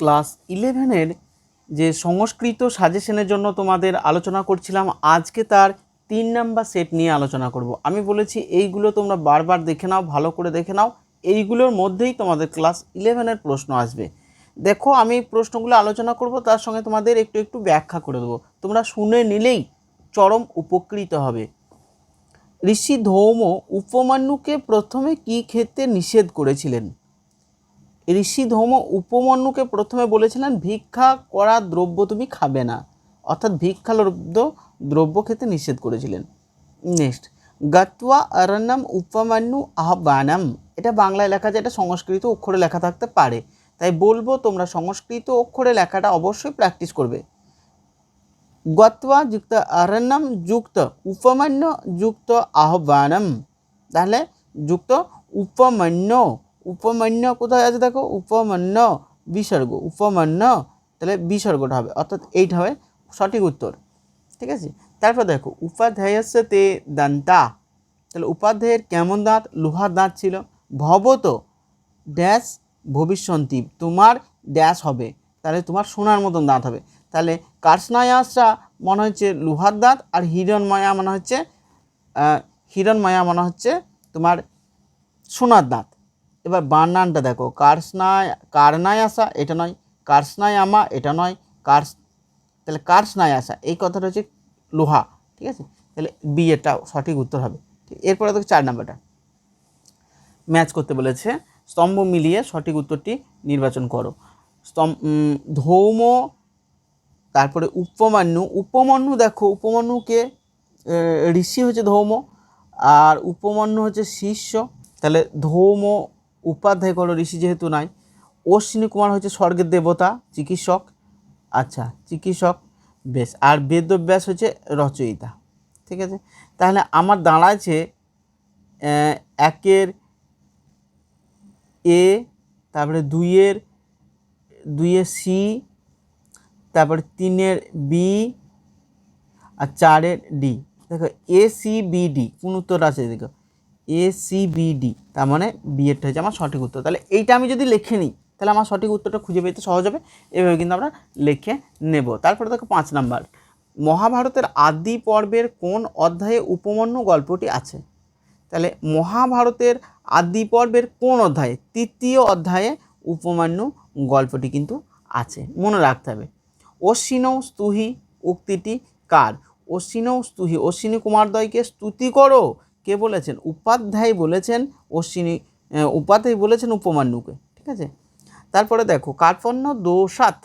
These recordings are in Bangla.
ক্লাস ইলেভেনের যে সংস্কৃত সাজেশনের জন্য তোমাদের আলোচনা করছিলাম, আজকে তার তিন নাম্বার সেট নিয়ে আলোচনা করব। আমি বলেছি এইগুলো তোমরা বারবার দেখে নাও, ভালো করে দেখে নাও। এইগুলোর মধ্যেই তোমাদের ক্লাস ইলেভেনের প্রশ্ন আসবে। দেখো, আমি প্রশ্নগুলো আলোচনা করব, তার সঙ্গে তোমাদের একটু একটু ব্যাখ্যা করে দেবো। তোমরা শুনে নিলেই চরম উপকৃত হবে। ঋষি ধৌম উপমান্যুকে প্রথমে কি খেতে নিষেধ করেছিলেন? ঋষি ধৌম উপমন্যুকে প্রথমে বলেছিলেন, ভিক্ষা করা দ্রব্য তুমি খাবে না। অর্থাৎ ভিক্ষালব্ধ দ্রব্য খেতে নিষেধ করেছিলেন। নেক্সট গাতুয়া অরণ্যম উপমান্যু আহ্বানম। এটা বাংলায় লেখা যায়, এটা সংস্কৃত অক্ষরে লেখা থাকতে পারে। তাই বলব, তোমরা সংস্কৃত অক্ষরে লেখাটা অবশ্যই প্র্যাকটিস করবে। গত্বা যুক্ত অরণ্যম যুক্ত উপমান্য যুক্ত আহ্বানম। তাহলে যুক্ত উপমান্য উপমান্য কোথায় আছে দেখো? উপমান্য বিসর্গ। উপমান্য তাহলে বিসর্গটা হবে। অর্থাৎ এইটা হবে সঠিক উত্তর। ঠিক আছে? তারপর দেখো, উপাধ্যায়স্য তে দান্তা। তাহলে উপাধ্যায়ের কেমন দাঁত? লোহার দাঁত ছিল। ভবত ড্যাশ ভবিষ্যন্তি তোমার ড্যাশ হবে। তাহলে তোমার সোনার মতন দাঁত হবে। তাহলে কার্সনায়াসরা মনে হচ্ছে লোহার দাঁত আর হিরণময়া মনে হচ্ছে হিরণময়া মনে হচ্ছে তোমার সোনার দাঁত। এবার বানানটা দেখো, কার্সনায়, কারনায় আসা, এটা নয়, কার্সনায় আমা, এটা নয়, কার্স, তাহলে কার্সনায় আসা, এই কথাটা হচ্ছে লোহা, ঠিক আছে? তাহলে বি এটা সঠিক উত্তর হবে। এরপরে দেখো চার নাম্বারটা। ম্যাচ করতে বলেছে, স্তম্ভ মিলিয়ে সঠিক উত্তরটি নির্বাচন করো। স্তম্ভ ধৌম, তারপরে উপমান্যু উপমান্যু দেখো উপমান্যুকে ঋষি হচ্ছে ধৌম, আর উপমান্যু হচ্ছে শিষ্য, তাহলে ধৌম উপাধ্যায় করো ঋষি যেহেতু নাই, অশ্বিনী কুমার হচ্ছে স্বর্গের দেবতা, চিকিৎসক। আচ্ছা চিকিৎসক, বেশ। আর বেদব্যাস হচ্ছে রচয়িতা। ঠিক আছে? তাহলে আমার দাঁড়াচ্ছে একের এ, তারপরে দুইয়ের দুইয়ের সি, তারপরে তিনের বি, আর চারের ডি। দেখো, এ, সি, বি, ডি, কোন উত্তর আছে? দেখো এ ডি তার মানে বি এরটা হচ্ছে আমার সঠিক উত্তর। তাহলে এইটা আমি যদি লিখে নিই, তাহলে আমার সঠিক উত্তরটা খুঁজে পেতে সহজ হবে। এভাবে কিন্তু আমরা লিখে নেব। তারপরে দেখো পাঁচ নাম্বার। মহাভারতের আদি পর্বের কোন অধ্যায়ে উপমন্যু গল্পটি আছে? তাহলে মহাভারতের আদি পর্বের কোন অধ্যায়ে? তৃতীয় অধ্যায়ে উপমান্যু গল্পটি কিন্তু আছে। মনে রাখতে হবে। অশ্বিনৌ স্তুহি উক্তিটি কার? অশ্বিনৌ স্তুহি অশ্বিনী কুমারদ্বয়কে স্তুতি করো। কে বলেছেন? উপাধ্যায় বলেছেন, অশ্বিনী উপাধ্যায় বলেছেন উপমান্যুকে, ঠিক আছে? তারপরে দেখো, কার্পণ্য দোষাত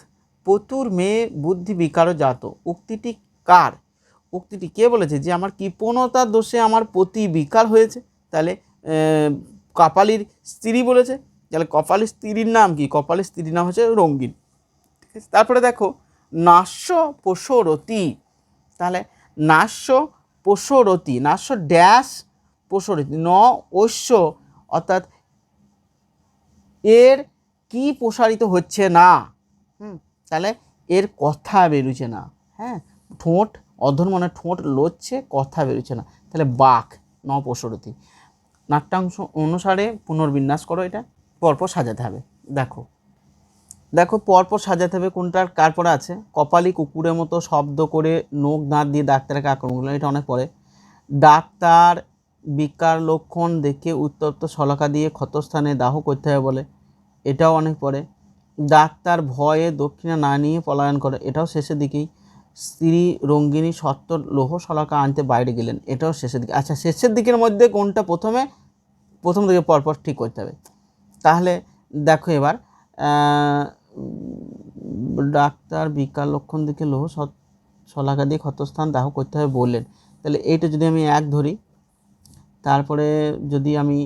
পতুর মেয়ে বুদ্ধি বিকার জাত, উক্তিটি কার? উক্তিটি কে বলেছে? যে আমার কৃপণতার দোষে আমার পতি বিকার হয়েছে, তাহলে কপালির স্ত্রী বলেছে, তাহলে কপালের স্ত্রীর নাম কি? কপালের স্ত্রীর নাম হচ্ছে রঙ্গিন, ঠিক আছে? তারপরে দেখো, নাস্য পোষরতি, তাহলে নাস্য পোষরতি, নাস্য ড্যাশ পোষরতি ন ঐশ্য, অর্থাৎ এর কি প্রসারিত হচ্ছে না? তাহলে এর কথা বেরোচ্ছে না। হ্যাঁ ঠোঁট অধর মানে ঠোঁট লড়ছে কথা বেরোচ্ছে না। তাহলে বাক, ন প্রসরতি। নাট্যাংশ অনুসারে পুনর্বিন্যাস করো এটা, পরপর সাজাতে হবে। দেখো দেখো পরপর সাজাতে হবে কোনটার, কার পরে আছে? কপালি কুকুরের মতো শব্দ করে নোখ দাঁত দিয়ে ডাক্তারকে আক্রমণ করল, এটা অনেক পরে। ডাক্তার বিকার লক্ষণ দেখে উত্তপ্ত শলাকা দিয়ে ক্ষতস্থানে দাহ করতে হবে বলে। এটাও অনেক পরে। ডাক্তার ভয়ে দক্ষিণা না নিয়ে পলায়ন করে। এটাও শেষের দিকেই। স্ত্রী রঙ্গিনী সত্য লৌহ শলাকা আনতে বাইরে গেলেন। এটাও শেষের দিকে। আচ্ছা শেষের দিকের মধ্যে কোনটা প্রথমে? প্রথম দিকে পরপর ঠিক করতে হবে। তাহলে দেখো এবার ডাক্তার বিকার লক্ষণ দিকে লৌহ শলাকা দিয়ে ক্ষতস্থান দাহ করতে হবে বললেন। তাহলে এইটা যদি আমি এক ধরি তারপরে যদি আমি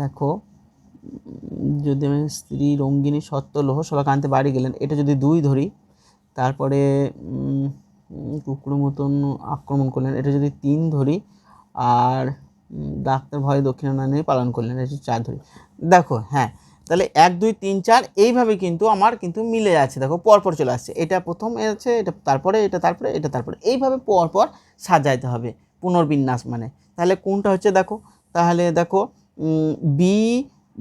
দেখো, যদি আমি স্ত্রী রঙ্গিনী সত্য লৌহ শলাকা আনতে বাড়ি গেলেন, এটা যদি দুই ধরি, তারপরে কুকুরের মতন আক্রমণ করলেন, এটা যদি তিন ধরি, আর ডাক্তার ভয়ে নিয়ে পালন করলেন, এটা চার ধরি। দেখো হ্যাঁ তাহলে এক, দুই, তিন, চার, এইভাবে কিন্তু আমার কিন্তু মিলে যাচ্ছে। দেখো, পরপর চলে আসছে। এটা প্রথম আছে, এটা তারপরে এটা তারপরে এটা তারপরে। এইভাবে পরপর সাজাইতে হবে। পুনর্বিন্যাস মানে। তাহলে কোনটা হচ্ছে দেখো, তাহলে দেখো B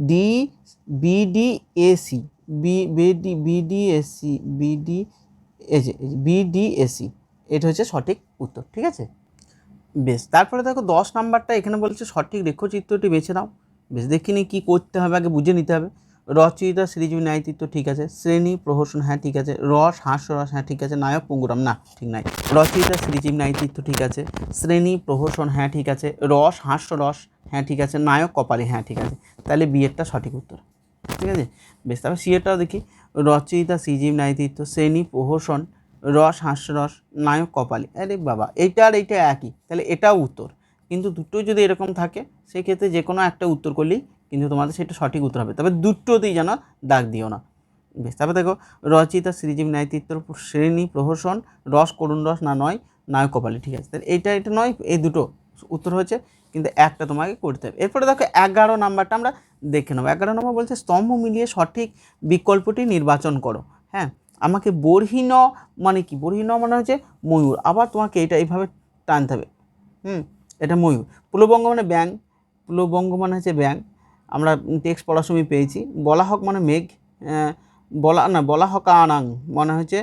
D BD AC B BD BD AC BD এই যে বিডি এসি এটা হচ্ছে সঠিক উত্তর, ঠিক আছে? বেশ, তারপরে দেখো দশ নাম্বারটা এখানে বলছে সঠিক রেখচিত্রটি বেছে নাও। বেশ, দেখিনি কি করতে হবে, আগে বুঝে নিতে হবে। রচয়িতা শ্রীজীবী ন্যায়চিত্র ঠিক আছে, শ্রেণি প্রহসন হ্যাঁ ঠিক আছে, রস, হাস্যরস হ্যাঁ ঠিক আছে, নায়ক পুঙ্গুরাম, না, ঠিক নাই। রচয়িতা শ্রীজীব ন্যায়চিত্র ঠিক আছে, শ্রেণি প্রহসন হ্যাঁ ঠিক আছে, রস, হাস্যরস হ্যাঁ ঠিক আছে, নায়ক কপালি হ্যাঁ ঠিক আছে, তাহলে বিয়েরটা সঠিক উত্তর, ঠিক আছে? বেশ, তারপর সিএটাও দেখি, রচয়িতা শ্রীজীব ন্যায়চিত্র শ্রেণি প্রহসন, রস, হাস্যরস, নায়ক কপালি, আরে বাবা এইটা আর এইটা একই, তাহলে এটাও উত্তর, কিন্তু দুটোই যদি এরকম থাকে, সেক্ষেত্রে যে কোনো একটা উত্তর করলেই কিন্তু তোমাদের সেটা সঠিক উত্তর হবে। তবে দুটোতেই যেন দাগ দিও না। বেশ, তারপর দেখো, রচিতা শ্রীজীব ন্যায়চিত্র শ্রেণি প্রহসন, রস করুণ রস না নয়, নায়ক কপালি, ঠিক আছে? তাহলে এইটা এটা নয়, এই দুটো উত্তর হচ্ছে কিন্তু একটা তোমাকে করতে হবে। এরপরে দেখো, এগারো নাম্বারটা আমরা দেখে নেব। এগারো নম্বর বলছে, স্তম্ভ মিলিয়ে সঠিক বিকল্পটি নির্বাচন করো। হ্যাঁ আমাকে বর্হিন মানে কি? বর্হিন মানে হচ্ছে ময়ূর। আবার তোমাকে এটা এইভাবে টানতে হবে। হুম, এটা ময়ূর। পুলবঙ্গ মানে ব্যাং পুলবঙ্গ মানে হচ্ছে ব্যাং আমরা টেক্সট পড়ার সময় পেয়েছি। বলা হক মানে মেঘ বলা, না, বলা হক আনাং মনে হচ্ছে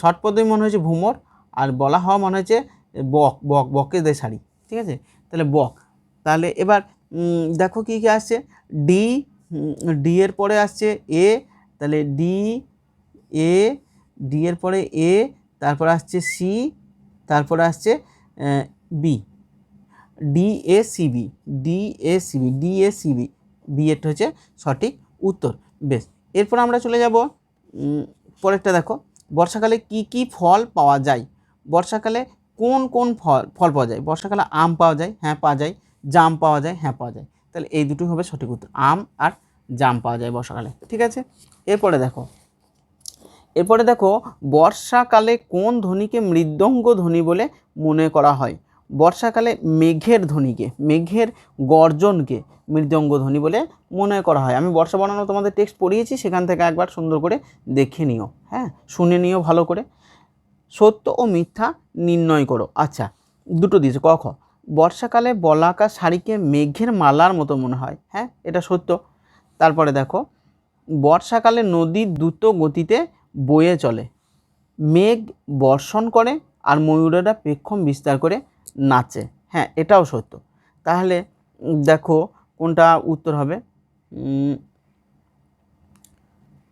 শর্ট পদই মনে হচ্ছে ভ্রমর আর বলা হওয়া মনে হচ্ছে বক বক বকে দেয় শাড়ি ঠিক আছে? তাহলে বক। তাহলে এবার দেখো কী কী আসছে? ডি ডি এর পরে আসছে এ, তাহলে ডি, এ, ডি এর পরে এ, তারপর আসছে সি, তারপরে আসছে B. D, A CB D, A CB D, A CB এরটা হচ্ছে সঠিক উত্তর। বেশ, এরপর আমরা চলে যাব পরেরটা দেখো। বর্ষাকালে কি কি ফল পাওয়া যায়? বর্ষাকালে কোন কোন ফল ফল পাওয়া যায়? বর্ষাকালে আম পাওয়া যায় হ্যাঁ পাওয়া যায়। জাম পাওয়া যায় হ্যাঁ পাওয়া যায়। তাহলে এই দুটোই হবে সঠিক উত্তর, আম আর জাম পাওয়া যায় বর্ষাকালে, ঠিক আছে? এরপরে দেখো এরপরে দেখো, বর্ষাকালে কোন ধ্বনিকে মৃদঙ্গ ধ্বনি বলে মনে করা হয়? বর্ষাকালে মেঘের ধ্বনিকে, মেঘের গর্জনকে মৃদঙ্গ ধ্বনি বলে মনে করা হয়। আমি বর্ষা বানানো তোমাদের টেক্সট পড়িয়েছি, সেখান থেকে একবার সুন্দর করে দেখে নিও। হ্যাঁ শুনে নিও ভালো করে। সত্য ও মিথ্যা নির্ণয় করো। আচ্ছা দুটো দিয়েছে, ক, খ। বর্ষাকালে বলাকা শাড়িকে মেঘের মালার মতো মনে হয়। হ্যাঁ এটা সত্য। তারপরে দেখো, বর্ষাকালে নদী দ্রুত গতিতে বয়ে চলে। মেঘ বর্ষণ করে আর ময়ূরেরা পেক্ষম বিস্তার করে নাচে। হ্যাঁ এটাও সত্য। তাহলে দেখো কোনটা উত্তর হবে।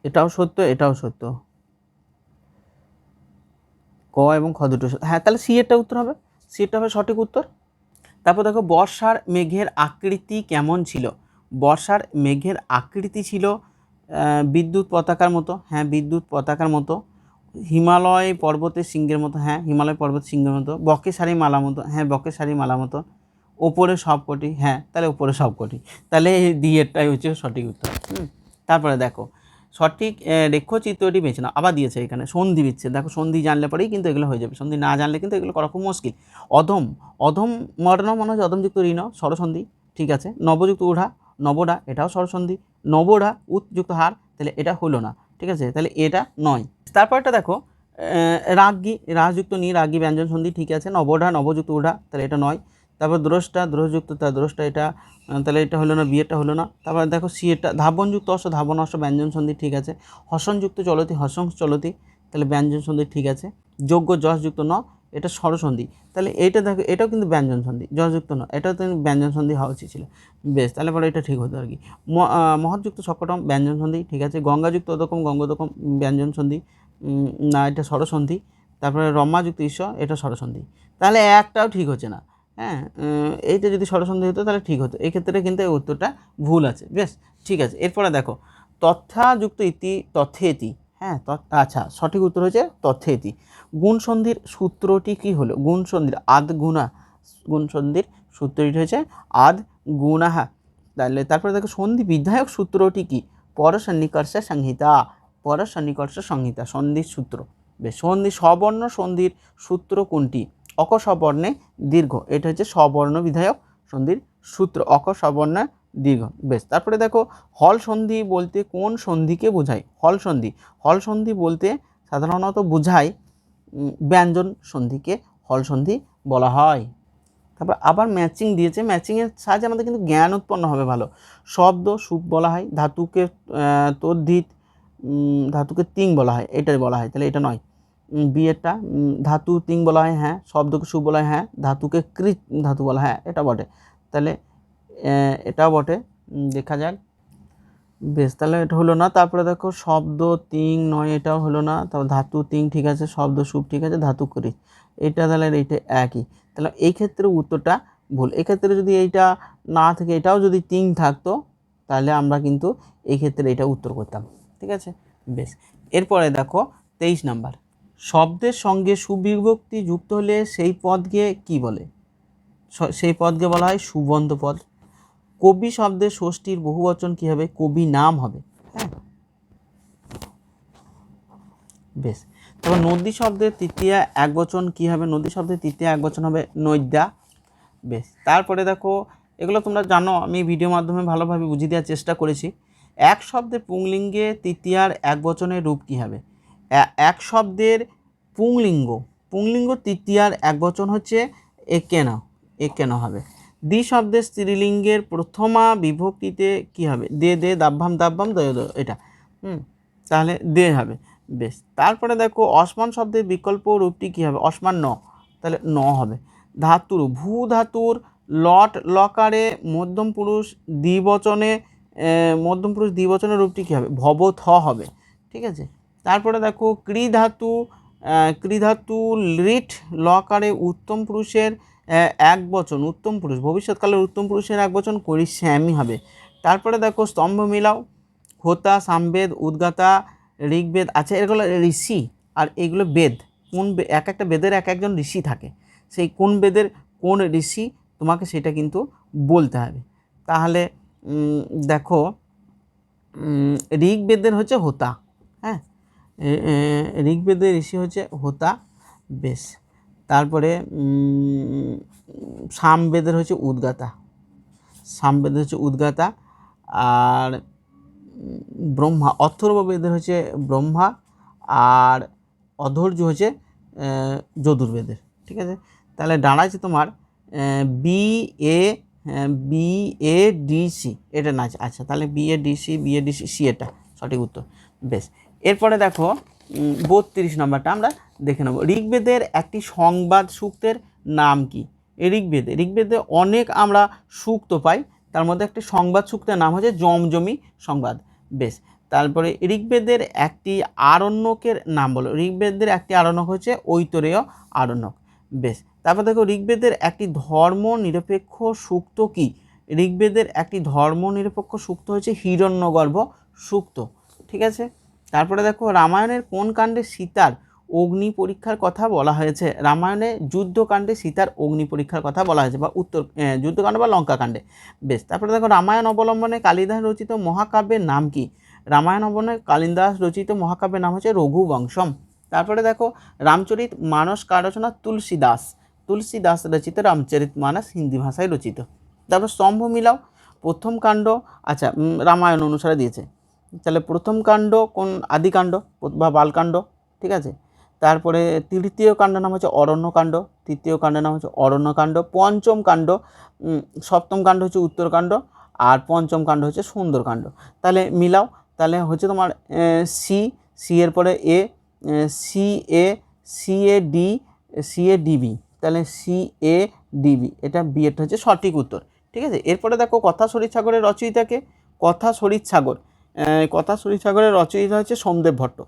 এটাও সত্য এটাও সত্য। ক এবং খ দুটো। হ্যাঁ তাহলে সি এরটা উত্তর হবে। সি এরটা হবে সঠিক উত্তর। তারপর দেখো, বর্ষার মেঘের আকৃতি কেমন ছিল? বর্ষার মেঘের আকৃতি ছিল বিদ্যুৎ পতাকার মতো। হ্যাঁ বিদ্যুৎ পতাকার মতো। হিমালয় পর্বতের সিংহের মতো হ্যাঁ হিমালয় পর্বত সিংহের মতো বকে শাড়ি মালা মতো হ্যাঁ বকে শাড়ি মালা মতো ওপরে সবকটি হ্যাঁ তাহলে ওপরে সবকটি তাহলে এই দিয়েরটাই হচ্ছে সঠিক উত্তর তারপরে দেখো সঠিক আহ, রেখচিত্রটি বেছে নাও আবার দিয়েছে এখানে সন্ধি বিচ্ছেদ। দেখো সন্ধি জানলে পরেই কিন্তু এগুলো হয়ে যাবে সন্ধি না জানলে কিন্তু এগুলো করা খুব মুশকিল। অধম অধম মর্ণ মনে হচ্ছে অধমযুক্ত ঋণ স্বরসন্ধি ঠিক আছে? নবযুক্ত উড়া নবডা এটাও স্বরসন্ধি নবডা উৎযুক্ত হার তাহলে এটা হলো না ঠিক আছে? তাহলে এটা নয়। তারপরটা দেখো রাগী রাজযুক্ত নি রাগী ব্যঞ্জন সন্ধি ঠিক আছে নবডা নবযুক্ত উড়া তাহলে এটা নয়। তারপর দ্রষ্টা দ্রোহযুক্ত তা দ্রষ্টা এটা তাহলে এটা হলো না বিয়েটা হলো না। তারপর দেখো সি এটা ধাবনযুক্ত, অশ্ব ধাবন অশ্ব ব্যঞ্জন সন্ধি ঠিক আছে। হসনযুক্ত, চলতি হসং চলতি, তাহলে ব্যঞ্জন সন্ধি ঠিক আছে। যোগ্য যশযুক্ত, ন, এটা স্বরসন্ধি। তাহলে এইটা দেখো, এটাও কিন্তু ব্যঞ্জন সন্ধি যশযুক্ত, ন, এটাও তো ব্যঞ্জন সন্ধি হওয়া উচিত ছিল। বেশ, তাহলে পরে এটা ঠিক হতো আর কি। মহৎযুক্ত সকটম ব্যঞ্জন সন্ধি ঠিক আছে। গঙ্গাযুক্ত অদকম গঙ্গদকম ব্যঞ্জন সন্ধি না, এটা স্বরসন্ধি। তারপরে রম্মাযুক্ত ঈশ্বর, এটা স্বরসন্ধি। তাহলে একটাও ঠিক হচ্ছে না। হ্যাঁ এইটা যদি স্বরসন্ধি হতো তাহলে ঠিক হতো। এক্ষেত্রে কিন্তু এই উত্তরটা ভুল আছে। বেশ, ঠিক আছে। এরপরে দেখো তথ্যাযুক্ত ইতি তথ্যেতি। হ্যাঁ আচ্ছা সঠিক উত্তর হচ্ছে তথ্যেতি। গুণসন্ধির সূত্রটি কি হলো? গুণ সন্ধির আদ গুণা, গুণসন্ধির সূত্রটি হচ্ছে আদ গুণাহা। তাহলে তারপরে দেখো সন্ধি বিধায়ক সূত্রটি কি? পর সন্নিকর্ষ সংহিতা। পর সন্নিকর্ষ সংহিতা সন্ধির সূত্র। বেশ সন্ধি সবর্ণ, সন্ধির সূত্র কোনটি? অক সবর্ণে দীর্ঘ, এটা হচ্ছে সবর্ণ বিধায়ক, সন্ধির সূত্র অক সবর্ণ দীর্ঘ। বেশ, তারপরে দেখো, হল সন্ধি বলতে কোন সন্ধিকে বোঝায়? হল সন্ধি হল সন্ধি বলতে সাধারণত বোঝায় ব্যঞ্জন সন্ধিকে হল সন্ধি বলা হয়। তারপর আবার ম্যাচিং দিয়েছে, ম্যাচিংয়ের সাহায্যে আমাদের কিন্তু জ্ঞান উৎপন্ন হবে ভালো। শব্দ সুখ বলা হয়, ধাতুকে তদ্ধিত ধাতুকে তিং বলা হয় এটাই বলা হয় তাহলে এটা নয়। উম, বিয়েরটা ধাতু তিং বলা হয় হ্যাঁ শব্দকে সুখ বলা হয় হ্যাঁ ধাতুকে কৃত ধাতু বলা হয় হ্যাঁ এটা বটে। তাহলে এটাও বটে। দেখা যাক। বেশ তাহলে এটা হলো না তারপরে দেখো শব্দ তিং নয় এটাও হলো না তারপর ধাতু তিং ঠিক আছে শব্দ সুপ ঠিক আছে ধাতু করি এটা তাহলে এইটা একই। তাহলে এই ক্ষেত্রে উত্তরটা ভুল। এক্ষেত্রে যদি এইটা না থেকে এটাও যদি তিং থাকতো তাহলে আমরা কিন্তু এই ক্ষেত্রে এটা উত্তর করতাম। ঠিক আছে? বেশ। এরপরে দেখো, তেইশ নাম্বার। শব্দের সঙ্গে সুবিভক্তি যুক্ত হলে সেই পদকে কি বলে? সেই পদকে বলা হয় সুবন্ধ পদ। কবি শব্দের ষষ্ঠীর বহুবচন কী হবে? কবি নাম হবে। হ্যাঁ? বেশ। তারপর নদী শব্দের তৃতীয় এক বচন কী হবে? নদী শব্দের তৃতীয় এক বচন হবে নৈদ্যা বেশ। তারপরে দেখো, এগুলো তোমরা জানো, আমি ভিডিও মাধ্যমে ভালোভাবে বুঝিয়ে দেওয়ার চেষ্টা করেছি। এক শব্দে পুংলিঙ্গে তৃতীয়ার এক বচনের রূপ কী হবে? এক শব্দের পুংলিঙ্গ পুংলিঙ্গ তৃতীয়ার এক বচন হচ্ছে একেন একেন হবে। দ্বি শব্দের স্ত্রীলিঙ্গের প্রথমা বিভক্তিতে কি হবে? দে দে, দাব্বাম দাব্বাম, দয় এটা। হুম, তাহলে দে হবে। বেশ, তারপরে দেখো অসমান শব্দের বিকল্প রূপটি কী হবে? অসমান ন, তাহলে ন হবে। ধাতুর ভূ ধাতুর লট লকারে মধ্যম পুরুষ দ্বিবচনে মধ্যম পুরুষ দ্বিবচনের রূপটি কী হবে? ভব থ হবে। ঠিক আছে? তারপরে দেখো ক্রি ধাতু ক্রি ধাতু লিট লকারে উত্তম পুরুষের এক বচন, উত্তম পুরুষ। ভবিষ্যৎকালের উত্তম পুরুষের এক বচন করি শ্যামই হবে। তারপরে দেখো, স্তম্ভ মিলাও, হোতা, সামবেদ, উদ্গাতা, ঋগ্বেদ আছে এগুলো ঋষি আর এগুলো বেদ। কোন এক একটা বেদের এক একজন ঋষি থাকে। সেই কোন বেদের কোন ঋষি তোমাকে সেটা কিন্তু বলতে হবে। তাহলে দেখো ঋগ্বেদের হচ্ছে হোতা হ্যাঁ? ঋগ্বেদের ঋষি হচ্ছে হোতা, বেশ। তারপরে সামবেদের হচ্ছে উদ্গাতা, সামবেদের হচ্ছে উদ্গাতা, আর ব্রহ্মা অথর্ব বেদের হচ্ছে ব্রহ্মা, আর অধৈর্য হচ্ছে যদুর্বেদের, ঠিক আছে? তাহলে দাঁড়াচ্ছে তোমার B, A B A D C এটা না আছে আচ্ছা তাহলে B A D C B A D C C এটা সঠিক উত্তর। বেশ, এরপরে দেখো বত্রিশ নম্বরটা আমরা দেখে নেব। ঋগ্বেদের একটি সংবাদ সূক্তের নাম কি? ঋগ্বেদে ঋগ্বেদে অনেক আমরা সূক্ত পাই, তার মধ্যে একটি সংবাদ সূক্তের নাম হচ্ছে জমজমি সংবাদ। বেশ, তারপরে ঋগ্বেদের একটি আরণ্যকের নাম বলো। ঋগ্বেদের একটি আরণ্যক হচ্ছে ঐতরেয় আরণ্যক। বেশ তারপর দেখো ঋগ্বেদের একটি ধর্ম নিরপেক্ষ সূক্ত কি? ঋগ্বেদের একটি ধর্ম নিরপেক্ষ সূক্ত হচ্ছে হিরণ্যগর্ভ সূক্ত, ঠিক আছে? তারপরে দেখো রামায়ণের কোন কাণ্ডে সীতার অগ্নি পরীক্ষার কথা বলা হয়েছে? রামায়ণে যুদ্ধকাণ্ডে সীতার অগ্নি পরীক্ষার কথা বলা হয়েছে বা উত্তর যুদ্ধকাণ্ড বা লঙ্কাকাণ্ডে বেশ, তারপরে দেখো রামায়ণ অবলম্বনে কালিদাস রচিত মহাকাব্যের নাম কি? রামায়ণ অবলম্বনে কালিদাস রচিত মহাকাব্যের নাম হচ্ছে রঘুবংশম। তারপরে দেখো রামচরিত মানস কার রচনা তুলসী দাস তুলসী দাস রচিত, রামচরিত মানস হিন্দি ভাষায় রচিত। তারপর স্তম্ভ মিলাও, প্রথম কাণ্ড আচ্ছা রামায়ণ অনুসারে দিয়েছে। তাহলে প্রথম কাণ্ড কোন আদিকাণ্ড বা বালকাণ্ড ঠিক আছে? তারপরে তৃতীয় কাণ্ডের নাম হচ্ছে অরণ্যকাণ্ড তৃতীয় কাণ্ডের নাম হচ্ছে অরণ্যকাণ্ড পঞ্চম কাণ্ড সপ্তম কাণ্ড হচ্ছে উত্তরকাণ্ড আর পঞ্চম কাণ্ড হচ্ছে সুন্দরকাণ্ড তাহলে মিলাও, তাহলে হচ্ছে তোমার সি সি এর পরে A C A C, A, D C, A DB তাহলে সি এ ডিবি এটা বি এরটা হচ্ছে সঠিক উত্তর। ঠিক আছে? এরপরে দেখো কথা শরীর সাগরের রচয়িতাকে। কথা শরীর সাগর। কথা শরীর সাগরের রচয়িতা হচ্ছে সোমদেব ভট্ট।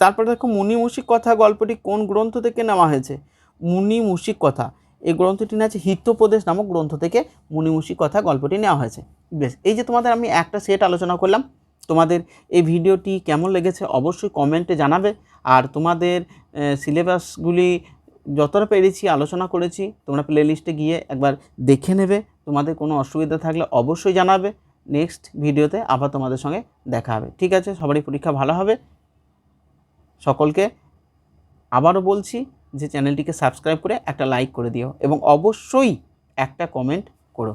তারপরে দেখো মুনি মুশিক কথা গল্পটি কোন গ্রন্থ থেকে নেওয়া হয়েছে? মুনি মুশিক কথা। এই গ্রন্থটি আছে হিতোপদেশ নামক গ্রন্থ থেকে মুনি মুশিক কথা গল্পটি নেওয়া হয়েছে। বেশ, এই যে তোমাদের আমি একটা সেট আলোচনা করলাম। তোমাদের এই ভিডিওটি কেমন লেগেছে অবশ্যই কমেন্টে জানাবে। আর তোমাদের সিলেবাসগুলি যতটা পেরেছি, আলোচনা করেছি, তোমরা প্লে লিস্টে গিয়ে একবার দেখে নেবে। তোমাদের কোনো অসুবিধা থাকলে অবশ্যই জানাবে। নেক্সট ভিডিওতে আবার তোমাদের সঙ্গে দেখা হবে। ঠিক আছে? সবারই পরীক্ষা ভালো হবে। সকলকে আবারও বলছি যে চ্যানেলটিকে সাবস্ক্রাইব করে একটা লাইক করে দিও এবং অবশ্যই একটা কমেন্ট করো।